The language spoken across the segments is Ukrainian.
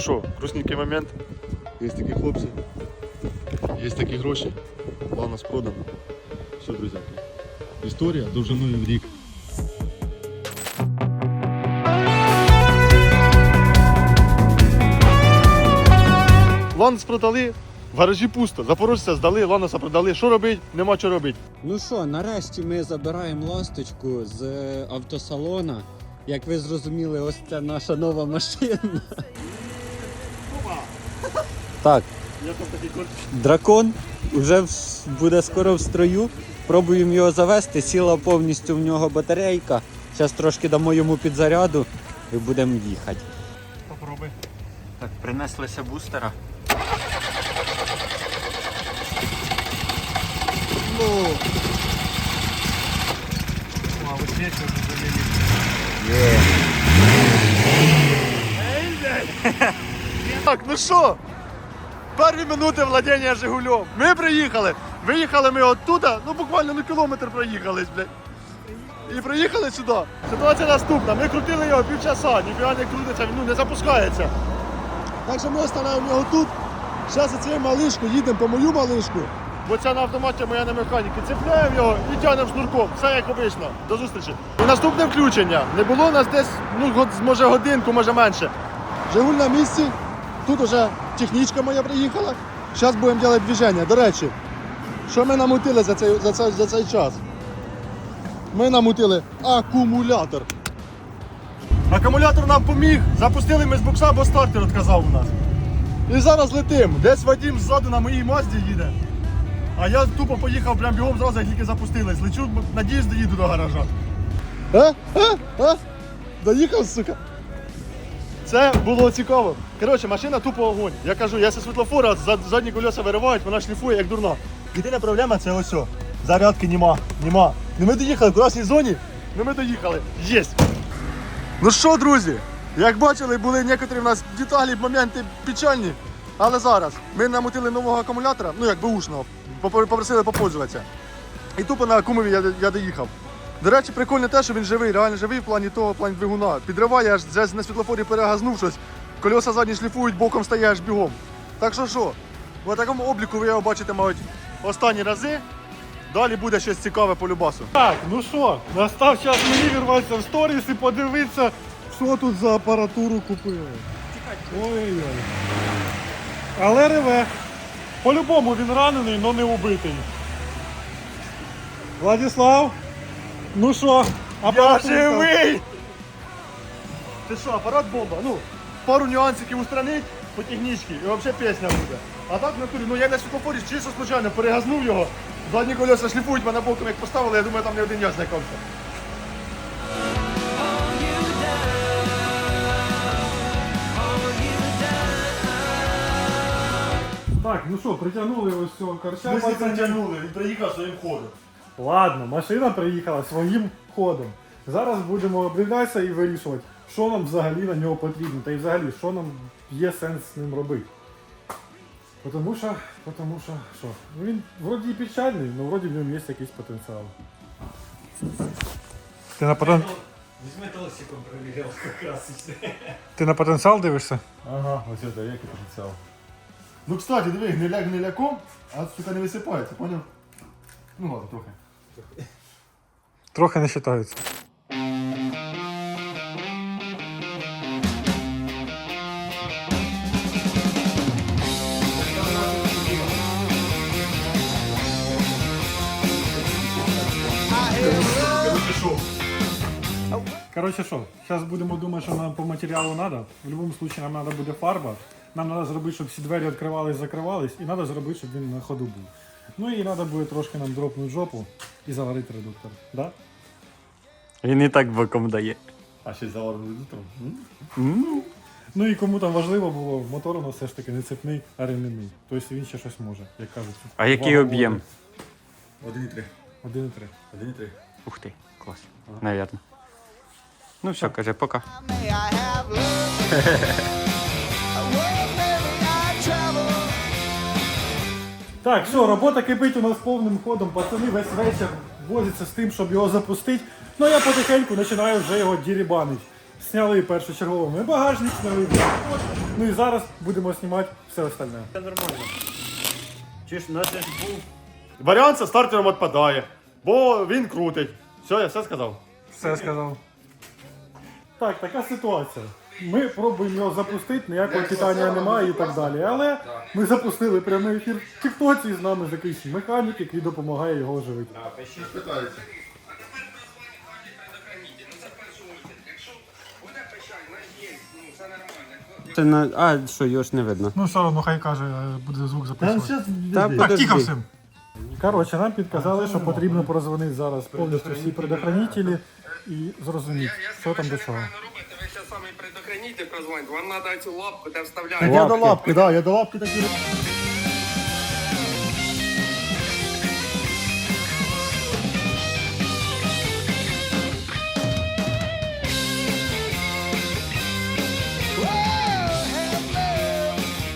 що, грустненький момент. Є такі хлопці, є такі гроші. Ланос продано. Все, друзяки. Історія довжиною в рік. Ланос продали, в гаражі пусто. Запорожця здали, Ланоса продали. Що робить? Нема що робити. Ну що, нарешті ми забираємо ласточку з е, автосалона. Як ви зрозуміли, ось це наша нова машина. Так, дракон вже буде скоро в строю. Пробуємо його завести. Сіла повністю в нього батарейка. Зараз трошки дамо йому підзаряду і будемо їхати. Попробуй. Так, принеслися бустера. Ну. А вот здесь уже залили. Так, ну що? Перві минути владіння Жигульом. Ми приїхали. Виїхали ми оттуда, ну буквально ну кілометр проїхали, блядь. І приїхали сюди. Ситуація наступна. Ми крутили його півчаса, ніфіга не крутиться, ну, не запускається. Так що ми оставляємо його тут. Зараз цією малишку їдемо по мою малишку. Бо ця на автоматі моя на механіки. Цепляємо його і тягнемо шнурком. Все як обично. До зустрічі. Наступне включення. Не було у нас десь, ну, може годинку, може менше. Жигуль на місці. Тут уже технічка моя приїхала. Зараз будемо робити движення. До речі, що ми намутили за цей, за цей, за цей час? Ми намутили акумулятор. Акумулятор нам поміг. Запустили ми з букса, бо стартер відказав у нас. І зараз летим. Десь Вадим ззаду на моїй мазді їде. А я тупо поїхав прям бігом зразу, як тільки запустились. Лечу, надіюсь, доїду до гаража. А? А? А? Доїхав, сука. Це було цікаво. Коротше, машина тупо огонь. Я кажу, якщо світлофора зад- задні колеса виривають, вона шліфує як дурна. Єдина проблема це ось. Зарядки нема, нема. Ну ми доїхали в красній зоні, ну ми доїхали. Єсть. Ну що, друзі, як бачили, були некоторі в нас деталі, моменти печальні. Але зараз ми намутили нового акумулятора, ну як бушного, попросили попользуватися. І тупо на акумові я, я доїхав. До речі, прикольно те, що він живий, реально живий в плані того, в плані двигуна. Підриває аж на світлофорі перегазнув щось, кольоса задні шліфують, боком стає бігом. Так що що, в такому обліку ви його бачите, мабуть, останні рази. Далі буде щось цікаве по любасу. Так, ну що, настав час мені вірватися в сторіс і подивитися, що тут за апаратуру купили. Ой-ой. Але реве. По-любому він ранений, але не убитий. Владислав, ну що, апарат живий! Ти що, апарат бомба? Ну, пару нюансиків устранить по технічці і взагалі пісня буде. А так в натурі, ну я на світлофорі чисто случайно перегазнув його. Задні колеса шліфують мене боком, як поставили, я думаю, там не один я знайомся. Так, ну що, притягнули ось цього корча. Ми притягнули, він приїхав своїм ходом. Ладно, машина приїхала своїм ходом. Зараз будемо обдивлятися і вирішувати, що нам взагалі на нього потрібно, та й взагалі, що нам є сенс з ним робити. Тому що, тому що, що? Ну він вроді і печальний, але вроді в ньому є якийсь потенціал. Ти на, потен... Візьми толсиком перевіряв якраз. Ти на потенціал дивишся? Ага, ось це який потенціал. Ну, кстати, диви, гниляк гниляком, а сука не висипається, поняв? Ну ладно, трохи. Трохи не вважається. Короче. Коротше що, зараз будемо думати, що нам по матеріалу треба. В будь-якому випадку нам треба буде фарба. Нам треба зробити, щоб всі двері відкривались, закривались, і треба зробити, щоб він на ходу був. Ну і треба буде трошки нам дропнути жопу і заварити редуктор. Да? Він і так боком дає. А ще й заварений редуктор. Ну і кому там важливо було, мотор у нас все ж таки не цепний, а ремінний. Тобто він ще щось може, як кажуть. А який Вага об'єм? Один і три. води 1,3. Один і три. Ух ти, клас. Навірно. Ну все, каже, пока. May I have love? Так, все, робота кипить у нас повним ходом. Пацани весь вечір возяться з тим, щоб його запустити. Ну я потихеньку починаю вже його дірібанити. Сняли першочергово ми багажник, сняли. Ну і зараз будемо знімати все остальне. Це нормально. Чи ж ж був. Варіант зі стартером відпадає, бо він крутить. Все, я все сказав. Все сказав. Так, така ситуація. Ми пробуємо його запустити, ніякого питання немає і так далі. Але ми запустили прямий ефір в Тіктоці, з нами якийсь механік, який допомагає його оживити. Це на. А, що, його ж не видно. Ну все одно, хай каже, буде звук записувати. Та Так, подожди. тихо всім. Коротше, нам підказали, що потрібно прозвонити зараз повністю всі предохранителі і зрозуміти, що там до чого. Самі предохраніте прозвоните, вам треба цю лапку де вставляти. Я до лапки, да, я до лапки такі.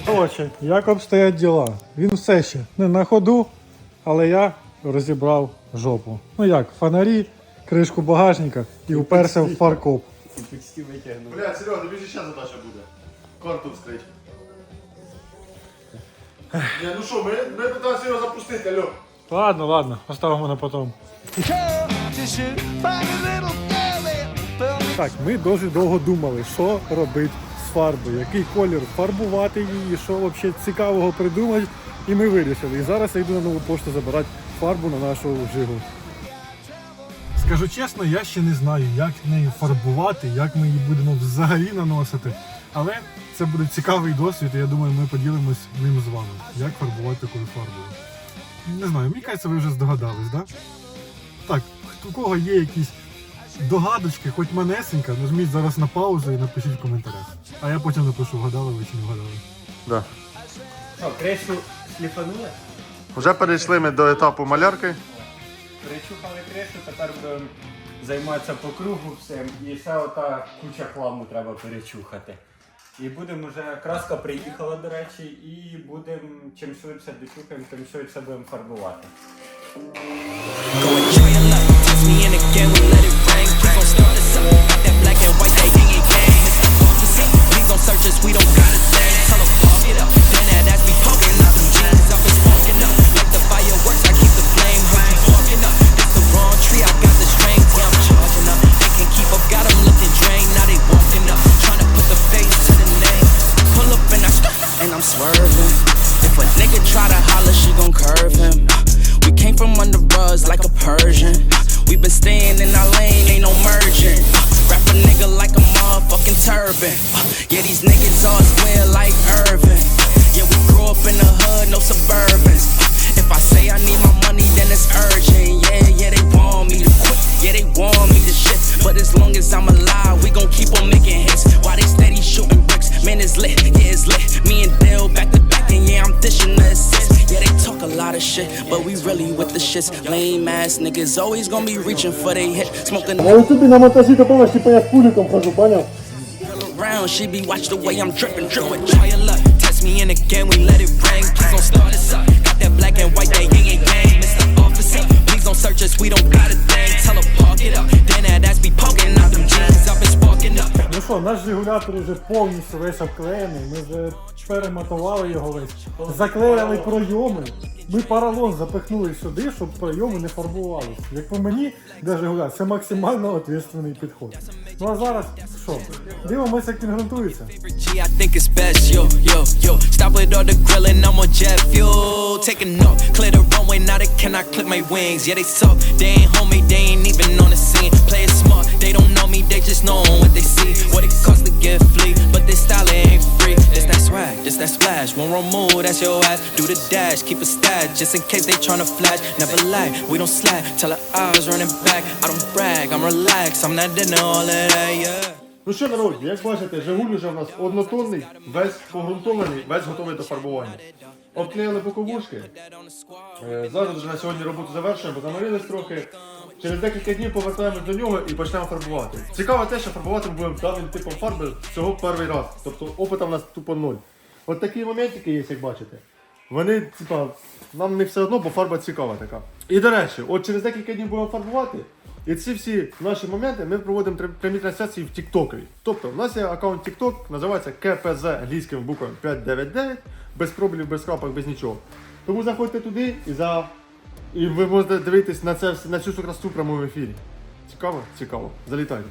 Коротше, як обстоять діла? Він все ще не на ходу, але я розібрав жопу. Ну як, фонарі, кришку багажника і уперся в фаркоп. Почти витягнув. Бля, Серега, тобі ще задача буде. Карту вскрить. Ні, ну що, ми, ми питаємося його запустити, алло. Ладно, ладно, оставимо на потом. Так, ми дуже довго думали, що робити з фарбою, який колір фарбувати її, що взагалі цікавого придумати. І ми вирішили. І зараз я йду на нову пошту забирати фарбу на нашу жигу. Скажу чесно, я ще не знаю, як нею фарбувати, як ми її будемо взагалі наносити. Але це буде цікавий досвід, і я думаю, ми поділимось ним з вами. Як фарбувати такою фарбою. Не знаю, мені кажеться, ви вже здогадались, так? Да? Так, хто- у кого є якісь догадочки, хоч манесенька, нажміть зараз на паузу і напишіть в коментарях. А я потім напишу, вгадали ви чи не вгадали. Да. Що, кришу шліфанули? Вже перейшли ми до етапу малярки. Перечухали кришу, тепер будемо займатися по кругу всім. І ще ота куча хламу треба перечухати. І будемо вже, краска приїхала, до речі, і будемо чим швидше дочухаємо, тим швидше будемо фарбувати. Again, we it don't start us up. Got that black and ass niggas always gonna be reaching for they hit. Smoking На ютубі на монтажі такого, типу я з пуліком хожу, поняв? around, she be watch the way I'm dripping, dripping. Try your luck, test me in again, we let it rain. Please don't start us up. Got that black and white, that yin and yang. Mr. Officer, please don't search us, we don't Що, наш регулятор вже повністю весь обклеєний. Ми вже перематували його весь. Заклеїли пройоми. Ми поролон запихнули сюди, щоб пройоми не фарбувалися. Як по мені, де Жигуля, це максимально відповідальний підход. Ну а зараз що? Дивимося, як він грунтується. They don't know me, they just know what they see. What it costs to get flea, but this style ain't free. This that swag, this that splash. One wrong move, that's your ass. Do the dash, keep a stat, just in case they tryna flash. Never lag, we don't slack, tell her eyes running back. I don't brag, I'm relaxed, I'm not into all of that, yeah. Ну що, народ, як бачите, Жигуль вже в нас однотонний, весь погрунтований, весь готовий до фарбування. Обклеїли боковушки. Е, Зараз вже на сьогодні роботу завершуємо, заморились трохи. Через декілька днів повертаємось до нього і почнемо фарбувати. Цікаво те, що фарбувати ми будемо даним типом фарби всього перший раз. Тобто опита в нас тупо ноль. От такі моментики є, як бачите. Вони, типа, нам не все одно, бо фарба цікава така. І до речі, от через декілька днів будемо фарбувати. І ці всі наші моменти ми проводимо прямі трансляції в Тіктокові. Тобто, в нас є аккаунт TikTok, називається КПЗ англійськими буквами 599, без пробілів, без крапок, без нічого. Тому заходьте туди і за. І ви можете дивитись на це на цю красу в прямому ефірі. Цікаво? Цікаво. Залітайте.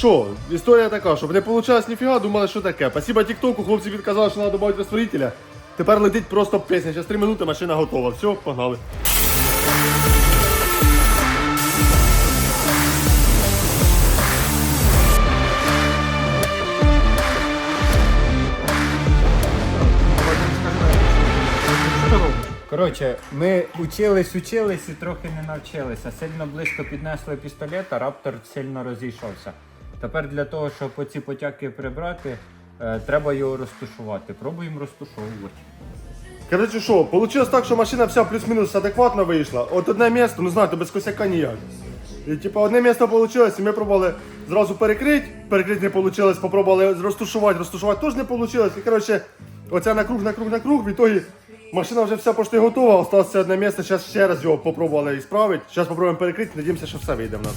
Що? Історія така, щоб не вийшло ніфіга, думали, що таке. Спасибо Тіктоку, хлопці підказали, що треба додати розтворителя. Тепер летить просто пісня. Через 3 минути машина готова. Все, погнали. Коротше, ми учились, учились і трохи не навчилися. Сильно близько піднесли пістолет, а раптор сильно розійшовся. Тепер для того, щоб оці потяки прибрати, е, треба його розтушувати. Пробуємо розтушовувати. Коротше, що, вийшло так, що машина вся плюс-мінус адекватно вийшла. От одне місце, ну знаєте, без косяка ніяк. І типу, одне місце вийшло, і ми пробували зразу перекрити, перекрити не вийшло, попробували розтушувати, розтушувати теж не вийшло. І коротше, оце на круг, на круг, на круг, в ітогі машина вже вся почти готова, осталося одне місце, зараз ще раз його попробували і справити. Зараз попробуємо перекрити, надіємося, що все вийде в нас.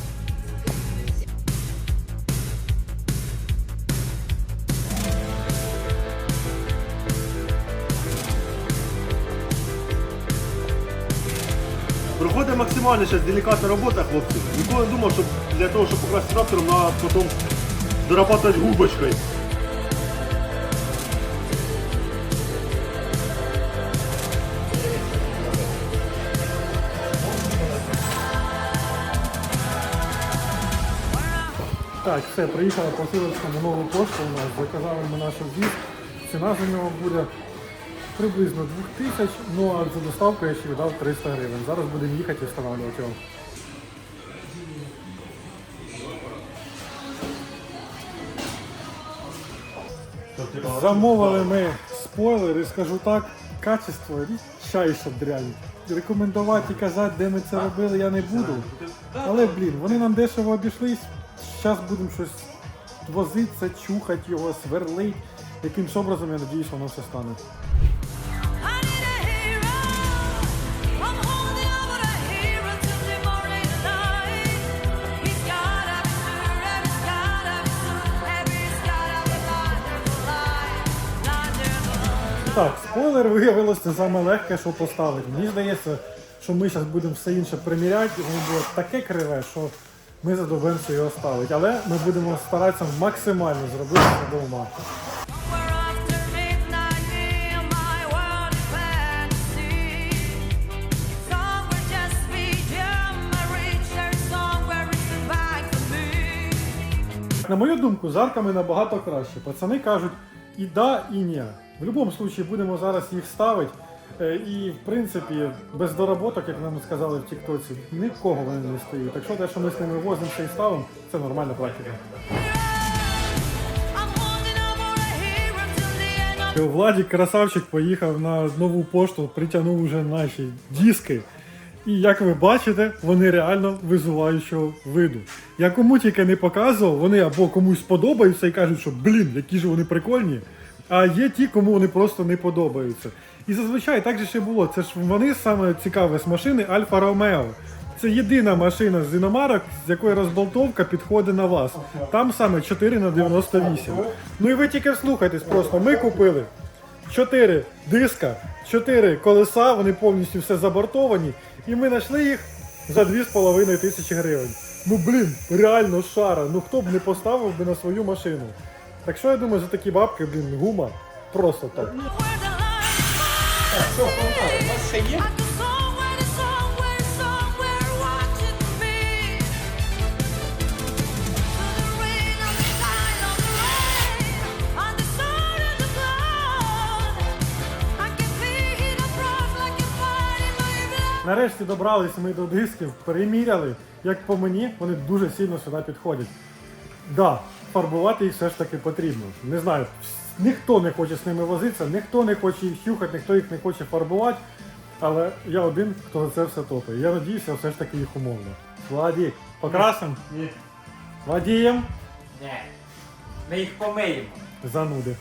Проходить максимально зараз делікатна робота, хлопці. Ніколи не думав, що для того, щоб покрасити трактором, треба потім дорабатувати губочкою. Так, все, приїхала посилочка на нову пошту у нас, заказали ми наш об'їзд. Ціна за нього буде приблизно 2000, ну а за доставку я ще віддав 300 гривень. Зараз будемо їхати і встановлювати його. Замовили ми спойлер і скажу так, качество чайша дрянь. Рекомендувати і казати, де ми це робили, я не буду. Але блін, вони нам дешево обійшлись. Зараз будемо щось возитися, чухати його, сверлить. Якимсь образом я надіюсь, воно все стане. Так, спойлер виявилося саме легке, що поставити. Мені здається, що ми зараз будемо все інше приміряти, і воно буде таке криве, що ми задовбемося його ставити. Але ми будемо старатися максимально зробити це до ума. На мою думку, з арками набагато краще. Пацани кажуть і да, і ні. В будь-якому випадку будемо зараз їх ставити. Е, І в принципі, без доработок, як нам сказали в Тіктоці, нікого вони не стоїть. Так що те, що ми з ними возимося і ставимо, це нормальна практика. Of Владік красавчик поїхав на нову пошту, притягнув уже наші диски. І як ви бачите, вони реально визуваючого виду. Я кому тільки не показував, вони або комусь подобаються і кажуть, що блін, які ж вони прикольні. А є ті, кому вони просто не подобаються. І зазвичай так же ще було. Це ж вони саме цікаве з машини Альфа Ромео. Це єдина машина з іномарок, з якої розболтовка підходить на вас. Там саме 4 на 98. Ну і ви тільки вслухайтесь просто. Ми купили 4 диска, 4 колеса, вони повністю все забортовані. І ми знайшли їх за 2,5 тисячі гривень. Ну блін, реально шара. Ну хто б не поставив би на свою машину. Так що я думаю, за такі бабки, блін, гума просто blood. Нарешті добрались ми до дисків, переміряли. Як по мені, вони дуже сильно сюди підходять. Да, фарбувати їх все ж таки потрібно. Не знаю, ніхто не хоче з ними возитися, ніхто не хоче їх хюхати, ніхто їх не хоче фарбувати. Але я один, хто за це все топить. Я надіюся, все ж таки їх умовно. Владі, покрасим? Ні. Владієм? Ні. Ми їх помиємо. зануди.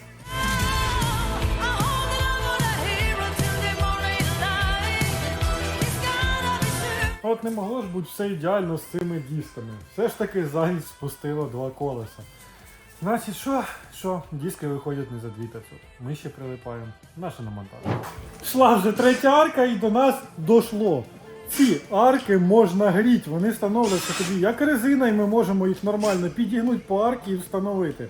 От не могло ж бути все ідеально з цими дисками. Все ж таки зайць спустило два колеса. Значить, що? Що? Диски виходять не за 2500. Ми ще прилипаємо. Наше на монтаж. Йшла вже третя арка і до нас дошло. Ці арки можна гріти, вони становляться тобі як резина, і ми можемо їх нормально підігнути по арки і встановити.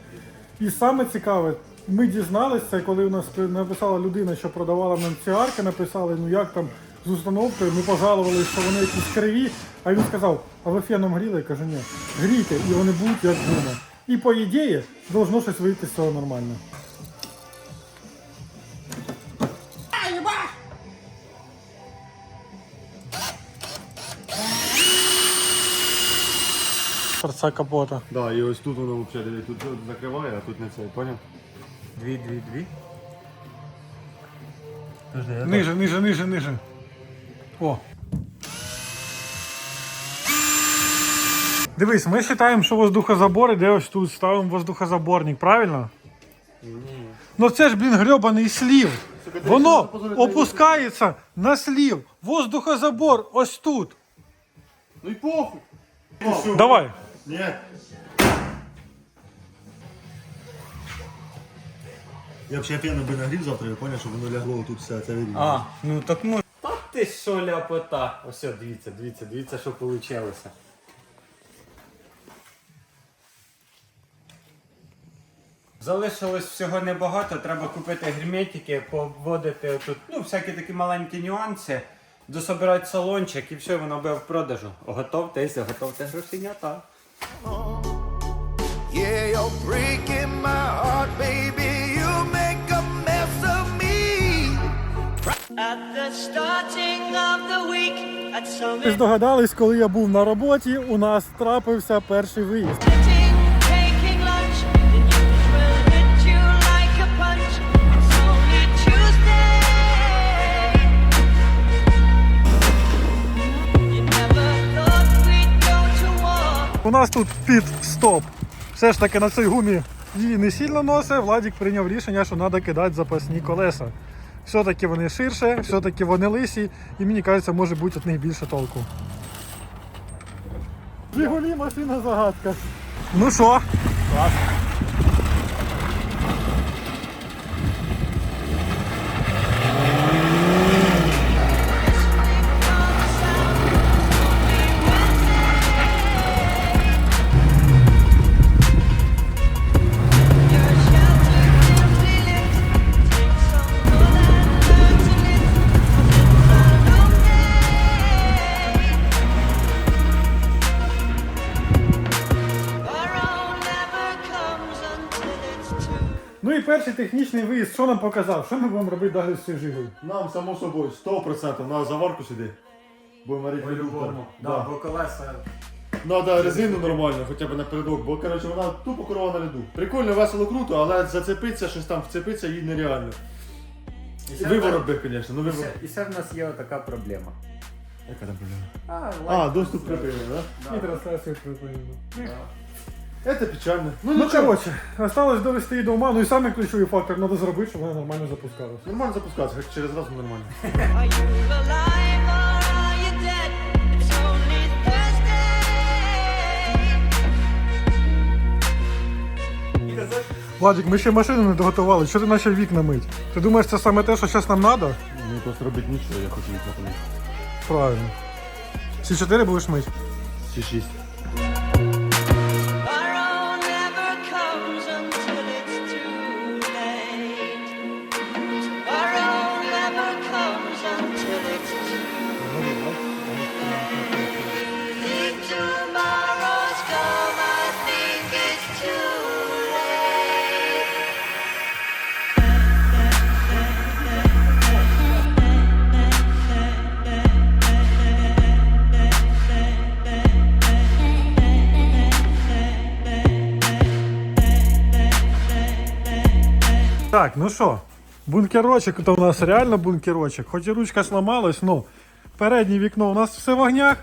І саме цікаве, ми дізналися, коли у нас написала людина, що продавала нам ці арки, написали, ну як там з установкою, ми пожалували, що вони якісь криві. А він сказав, а ви феном гріли? Я кажу, ні, грійте, і вони будуть як гума. І по ідеї, должно щось вийти з цього нормально. Торца капота. Да, і ось тут воно взагалі тут закриває, а тут не це, поняв? Дві, дві, дві. Ниже, ниже, ниже, ниже. О. Дивись, ми вважаємо, що воздухозабор іде ось тут, ставимо воздухозаборник, правильно? Ні. Ну це ж, блін, грьобаний слів. Воно опускається на слів. Воздухозабор ось тут. Ну і похуй. Давай. Ні. Я б ще п'яно би нагрів завтра, я поняв, щоб воно лягло тут все, це вирівняно. А, ну так ну. Ти що ляпота? Ось, дивіться, дивіться, дивіться, що вийшло. Залишилось всього небагато, треба купити герметики, поводити тут, ну, всякі такі маленькі нюанси, дособирати салончик і все, воно буде в продажу. Готовтеся, готовте грошенята. Yeah, you're breaking my heart, baby. Ви здогадались, коли я був на роботі, у нас трапився перший виїзд. У нас тут під стоп. Все ж таки на цій гумі її не сильно носить. Владік прийняв рішення, що треба кидати запасні колеса. Все-таки вони ширше, все-таки вони лисі, і мені кажеться, може бути від них більше толку. Жигулі машина загадка. Ну що? Your перший технічний виїзд, що нам показав? Що ми будемо робити далі з цим жигою? Нам, само собою, 100% на заварку сюди. Будемо марити По-любому. Да, бо колеса. Надо резину нормально, хоча б напередок, бо коротше вона тупо корова на льоду. Прикольно, весело, круто, але зацепитися, щось там вцепитися їй нереально. І Виворот би, звісно, ну І виворот. і ще в нас є така проблема. Яка там проблема? А, А, доступ припинений, да? І трансляцію припинено. Це печально. Ну, ну коротше, осталось довести її до ума, ну і саме ключовий фактор, треба зробити, щоб вона нормально запускалася. Нормально запускатися, хоч через раз нормально. Are you alive or are you dead? It's only Thursday. Владик, ми ще машину не доготували, що ти почав вікна мить? Ти думаєш, це саме те, що зараз нам треба? Мені просто робити нічого, я хочу їх напомити. Правильно. Всі чотири будеш мить? Всі шість. Так, ну що, бункерочок то у нас реально бункерочок. Хоч і ручка сломалась, ну переднє вікно у нас все в огнях,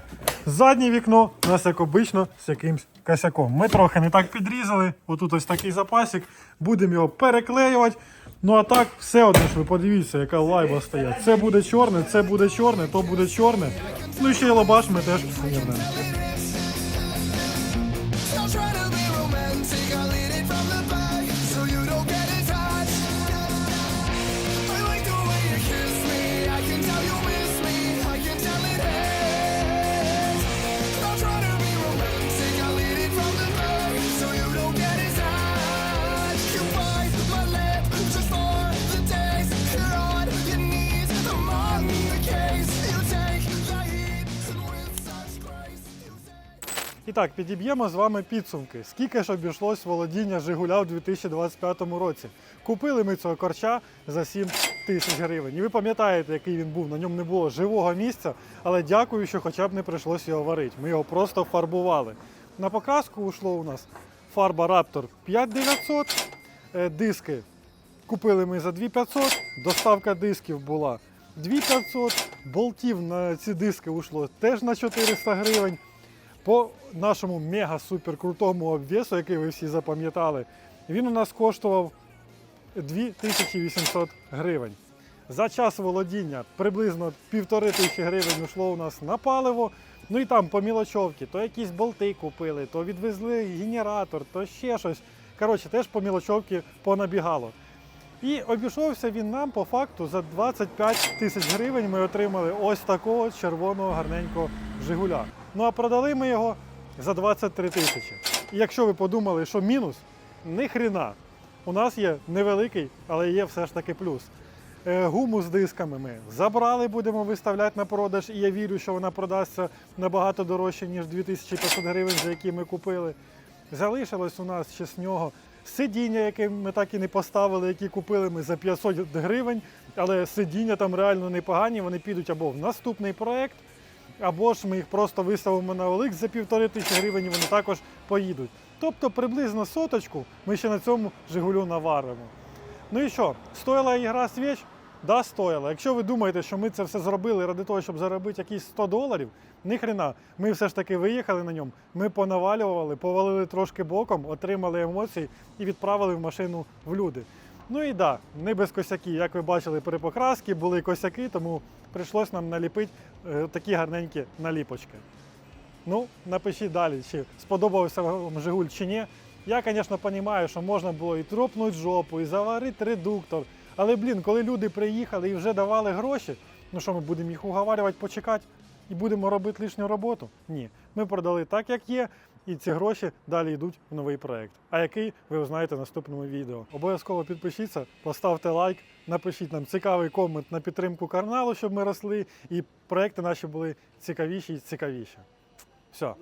заднє вікно у нас, як обично, з якимсь косяком. Ми трохи не так підрізали. Отут ось такий запасик. Будемо його переклеювати. Ну а так, все одно ж ви подивіться, яка лайба стоять. Це буде чорне, це буде чорне, то буде чорне. Ну і ще й лобаш ми теж вирнемо. І так, підіб'ємо з вами підсумки. Скільки ж обійшлось володіння Жигуля у 2025 році? Купили ми цього корча за 7 тисяч гривень. І ви пам'ятаєте, який він був. На ньому не було живого місця, але дякую, що хоча б не прийшлось його варити. Ми його просто фарбували. На покраску ушло у нас фарба Raptor 5900, е, диски Купили ми за 2500, доставка дисків була 2500, болтів на ці диски ушло теж на 400 гривень. По нашому мега-супер крутому обвесу, який ви всі запам'ятали, він у нас коштував 2800 гривень. За час володіння приблизно півтори тисячі гривень йшло у нас на паливо. Ну і там по мілочовці, то якісь болти купили, то відвезли генератор, то ще щось. Коротше, теж по мілочовці понабігало. І обійшовся він нам по факту за 25 тисяч гривень. Ми отримали ось такого червоного гарненького Жигуля. Ну а продали ми його за 23 тисячі. І якщо ви подумали, що мінус, ні хрена. У нас є невеликий, але є все ж таки плюс. Е, Гуму з дисками ми забрали, будемо виставляти на продаж, і я вірю, що вона продасться набагато дорожче, ніж 2500 гривень, за які ми купили. Залишилось у нас ще з нього сидіння, яке ми так і не поставили, які купили ми за 500 гривень, але сидіння там реально непогані, вони підуть або в наступний проект, або ж ми їх просто виставимо на OLX за півтори тисячі гривень, і вони також поїдуть. Тобто приблизно соточку ми ще на цьому Жигулю наваримо. Ну і що, стоїла ігра свіч? Да, стоїла. Якщо ви думаєте, що ми це все зробили ради того, щоб заробити якісь 100 доларів, ні хрена. Ми все ж таки виїхали на ньому, ми понавалювали, повалили трошки боком, отримали емоції і відправили в машину в люди. Ну і да, не без косяків. Як ви бачили при покрасці, були косяки, тому прийшлось нам наліпити е, такі гарненькі наліпочки. Ну, напишіть далі, чи сподобався вам Жигуль чи ні. Я, звісно, розумію, що можна було і тропнути жопу, і заварити редуктор. Але, блін, коли люди приїхали і вже давали гроші, ну що ми будемо їх уговарювати почекати і будемо робити лишню роботу? Ні. Ми продали так, як є, і ці гроші далі йдуть в новий проект. А який ви узнаєте в наступному відео. Обов'язково підпишіться, поставте лайк, напишіть нам цікавий комент на підтримку каналу, щоб ми росли, і проекти наші були цікавіші і цікавіші. Все.